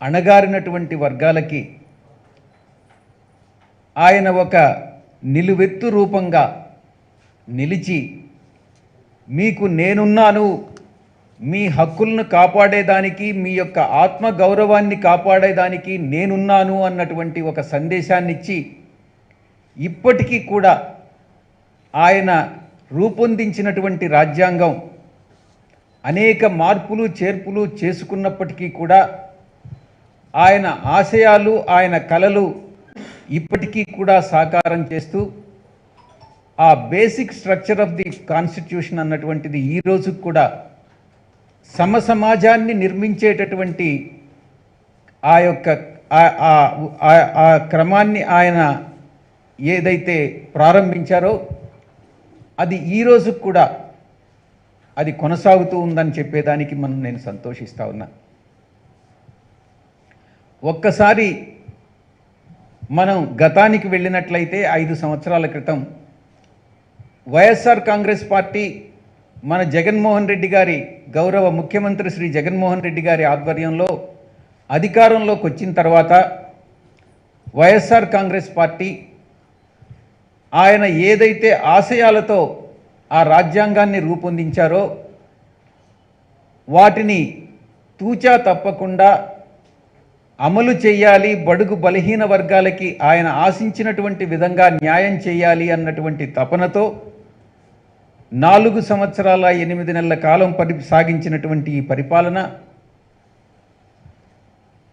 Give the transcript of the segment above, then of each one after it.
అణగారినటువంటి వర్గాలకి ఆయన ఒక నిలువెత్తు రూపంగా నిలిచి మీకు నేనున్నాను మీ హక్కులను కాపాడేదానికి మీ యొక్క ఆత్మ గౌరవాన్ని కాపాడేదానికి నేనున్నాను అన్నటువంటి ఒక సందేశాన్ని ఇచ్చి ఇప్పటికీ కూడా ఆయన రూపొందించినటువంటి రాజ్యాంగం అనేక మార్పులు చేర్పులు చేసుకున్నప్పటికీ కూడా ఆయన ఆశయాలు ఆయన కళలు ఇప్పటికీ కూడా సాకారం చేస్తూ ఆ basic structure of the constitution అన్నటువంటిది ఈ రోజు కూడా సమ సమాజాన్ని నిర్మించేటటువంటి ఆ యొక్క ఆ- క్రమాన్ని ఆయన ఏదైతే ప్రారంభించారో అది ఈ కూడా అది కొనసాగుతూ ఉందని చెప్పేదానికి మనం నేను సంతోషిస్తా ఉన్నా. ఒక్కసారి మనం గతానికి వెళ్ళినట్లయితే ఐదు సంవత్సరాల క్రితం వైఎస్ఆర్ కాంగ్రెస్ పార్టీ మన జగన్మోహన్ రెడ్డి గారి గౌరవ ముఖ్యమంత్రి శ్రీ జగన్మోహన్ రెడ్డి గారి ఆధ్వర్యంలో అధికారంలోకి వచ్చిన తర్వాత వైఎస్ఆర్ కాంగ్రెస్ పార్టీ ఆయన ఏదైతే ఆశయాలతో ఆ రాజ్యాంగాన్ని రూపొందించారో వాటిని తూచా తప్పకుండా అమలు చేయాలి బడుగు బలహీన వర్గాలకి ఆయన ఆశించినటువంటి విధంగా న్యాయం చేయాలి అన్నటువంటి తపనతో నాలుగు సంవత్సరాల ఎనిమిది నెలల కాలం పరి సాగించినటువంటి ఈ పరిపాలన.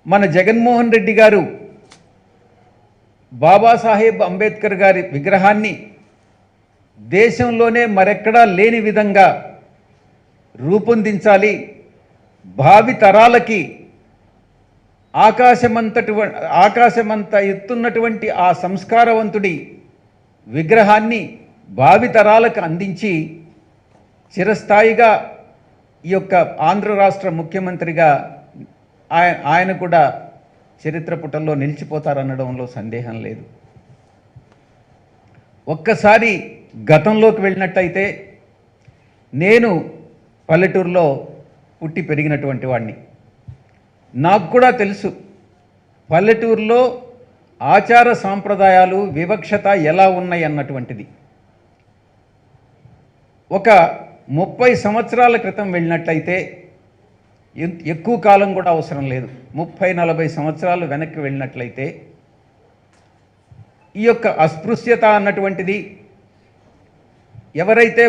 మన జగన్మోహన్ రెడ్డి గారు బాబాసాహెబ్ అంబేద్కర్ గారి విగ్రహాన్ని దేశంలోనే మరెక్కడా లేని విధంగా రూపొందించాలి. భావి తరాలకి ఆకాశమంతటి ఆకాశమంత ఎత్తున్నటువంటి ఆ సంస్కారవంతుడి విగ్రహాన్ని భావితరాలకు అందించి చిరస్థాయిగా ఈ యొక్క ఆంధ్ర రాష్ట్ర ముఖ్యమంత్రిగా ఆయన ఆయన కూడా చరిత్ర పుటల్లో నిలిచిపోతారనడంలో సందేహం లేదు. ఒక్కసారి గతంలోకి వెళ్ళినట్టయితే నేను పల్లెటూరులో పుట్టి పెరిగినటువంటి వాడిని నాకు కూడా తెలుసు. పల్లెటూరులో ఆచార సాంప్రదాయాలు వివక్షత ఎలా ఉన్నాయి అన్నటువంటిది. ఒక ముప్పై సంవత్సరాల క్రితం వెళ్ళినట్లయితే ఎక్కువ కాలం కూడా అవసరం లేదు. ముప్పై నలభై సంవత్సరాలు వెనక్కి వెళ్ళినట్లయితే ఈ యొక్క అస్పృశ్యత అన్నటువంటిది ఎవరైతే